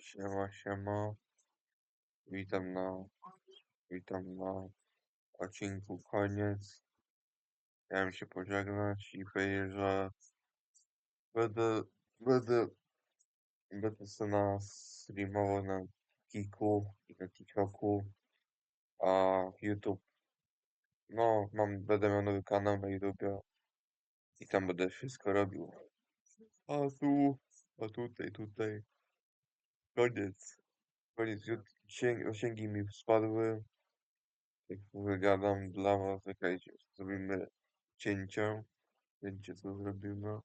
Siema, siema. Witam na, witam na odcinku koniec. Chciałem się pożegnać i powiedzieć, że będę, będę, będę sobie na streamował na Kiku i na TikToku, a YouTube, no, mam, będę miał nowy kanał na YouTubie i tam będę wszystko robił. A tu, a tutaj, tutaj. Koniec. Koniec. Zasięgi, zasięgi mi spadły. Jak wygadam dla was, czekajcie, zrobimy cięcie. Cięcie co zrobimy.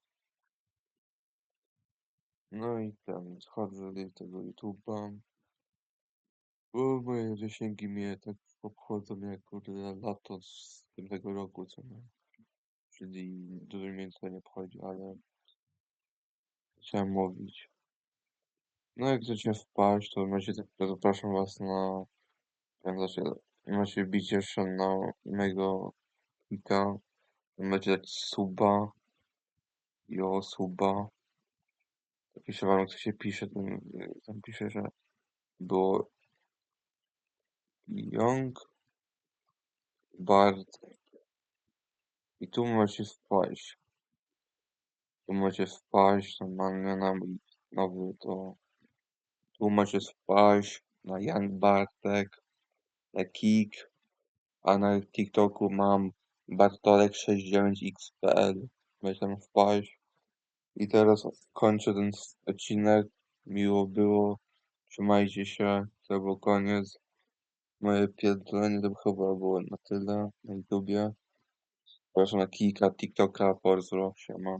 No i tam schodzę do tego YouTube'a. Bo moje zasięgi mnie tak obchodzą jak kurde lato z tamtego roku, co nie? Czyli dużo mnie to nie obchodzi, ale chciałem mówić. No jak chcecie wpaść, to macie, to zapraszam was na, znaczy, macie bić jeszcze na mojego kika, macie dać suba, jo suba, piszę wam to się pisze, tam, tam pisze, że było Young Bart. I tu macie wpaść, tu macie wpaść na mój nowy to, tu macie wpaść na Young Bartek, na Kik, a na TikToku mam Bartolek69xpl. Możecie tam wpaść. I teraz kończę ten odcinek. Miło było. Trzymajcie się. To był koniec. Moje pierdolenie to chyba było na tyle na YouTubie. Proszę na Kika, TikToka, pozdro, siema.